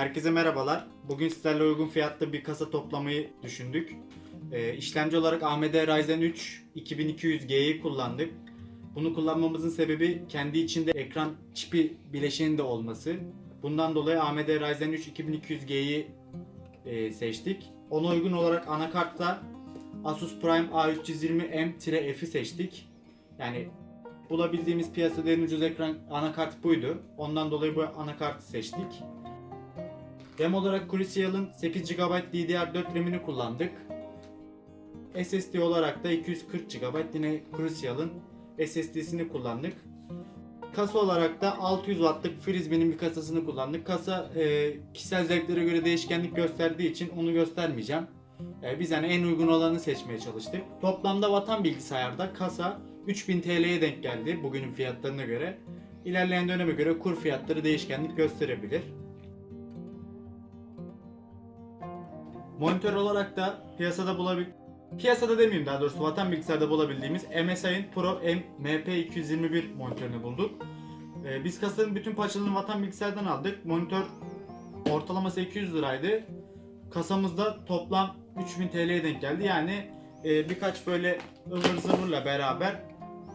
Herkese merhabalar. Bugün sizlerle uygun fiyatlı bir kasa toplamayı düşündük. Ee, işlemci olarak AMD Ryzen 3 2200G'yi kullandık. Bunu kullanmamızın sebebi kendi içinde ekran çipi bileşeğinin de olması. Bundan dolayı AMD Ryzen 3 2200G'yi e, seçtik. Ona uygun olarak anakartta Asus Prime A320M-F'i seçtik. Yani bulabildiğimiz piyasada en ucuz ekran anakart buydu. Ondan dolayı bu anakartı seçtik. RAM olarak Crucial'ın 8 GB DDR4 RAM'ini kullandık. SSD olarak da 240 GB yine Crucial'ın SSD'sini kullandık. Kasa olarak da 600 Watt'lık Frisbee'nin bir kasasını kullandık. Kasa e, kişisel zevklere göre değişkenlik gösterdiği için onu göstermeyeceğim. E, biz hani en uygun olanı seçmeye çalıştık. Toplamda vatan bilgisayarda kasa 3000 TL'ye denk geldi bugünün fiyatlarına göre. İlerleyen döneme göre kur fiyatları değişkenlik gösterebilir. Monitör olarak da piyasada bulabil piyasada demeyeyim daha doğrusu vatan bilgisayarda bulabildiğimiz MSI'ın Pro M MP221 monitörünü bulduk. Ee, biz kasanın bütün parçalarını vatan bilgisayardan aldık. Monitör ortalama 800 liraydı. Kasamızda toplam 3000 TL'ye denk geldi. Yani e, birkaç böyle ıvır zıvırla beraber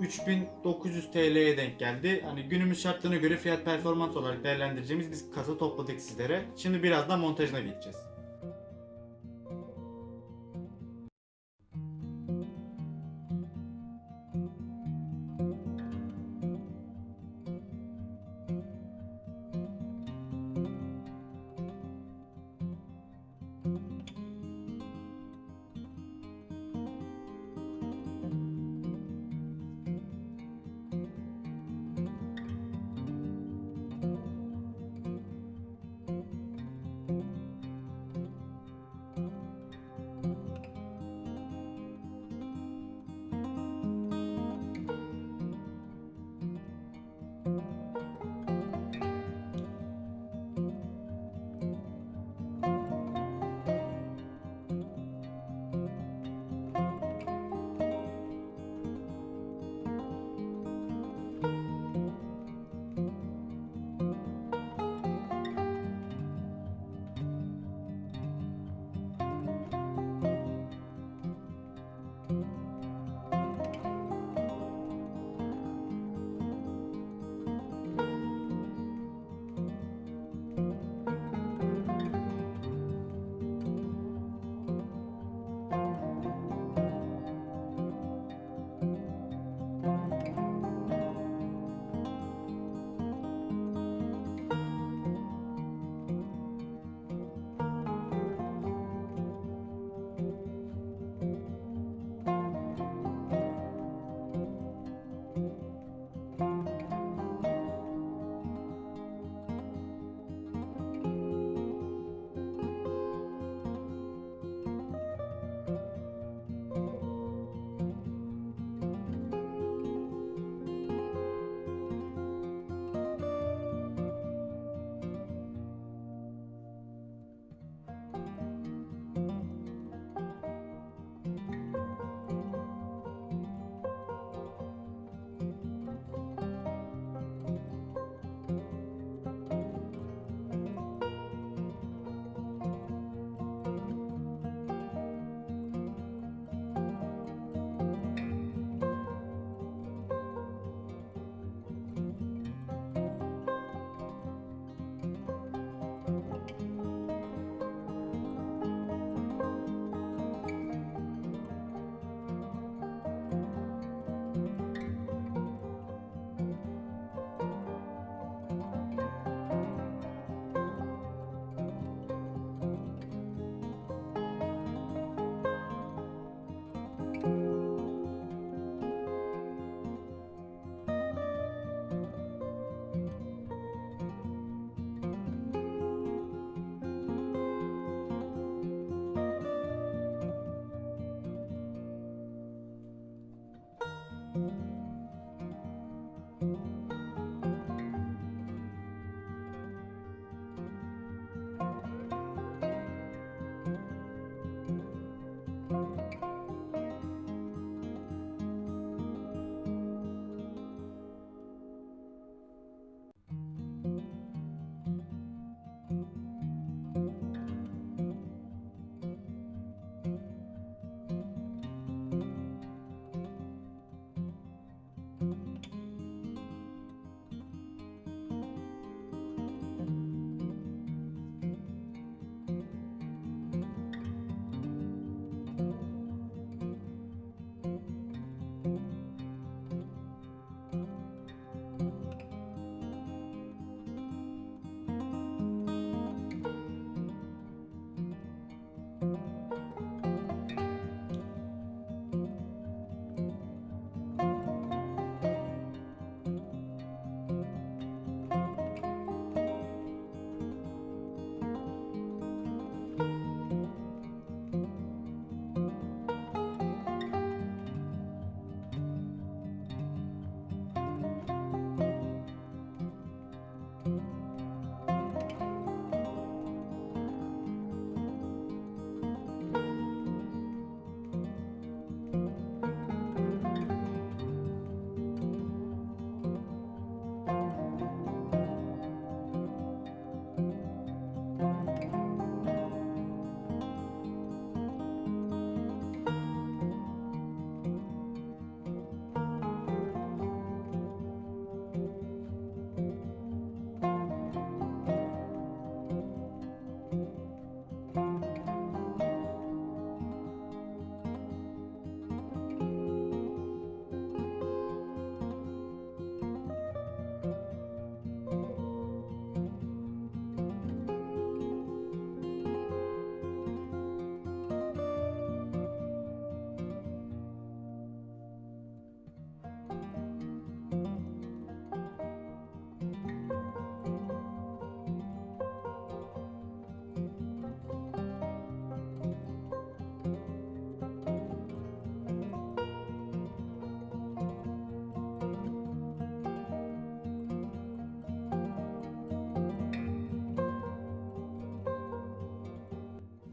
3900 TL'ye denk geldi. Hani günümüz şartlarına göre fiyat performans olarak değerlendireceğimiz biz kasa topladık sizlere. Şimdi birazdan montajına geçeceğiz.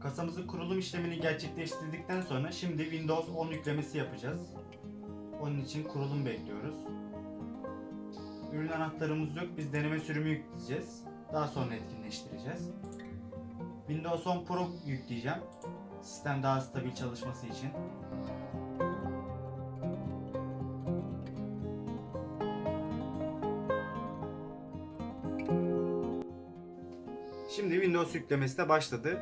Kasamızın kurulum işlemini gerçekleştirdikten sonra şimdi Windows 10 yüklemesi yapacağız. Onun için kurulum bekliyoruz. Ürün anahtarımız yok. Biz deneme sürümü yükleyeceğiz. Daha sonra etkinleştireceğiz. Windows 10 Pro yükleyeceğim. Sistem daha stabil çalışması için. Şimdi Windows yüklemesi de başladı.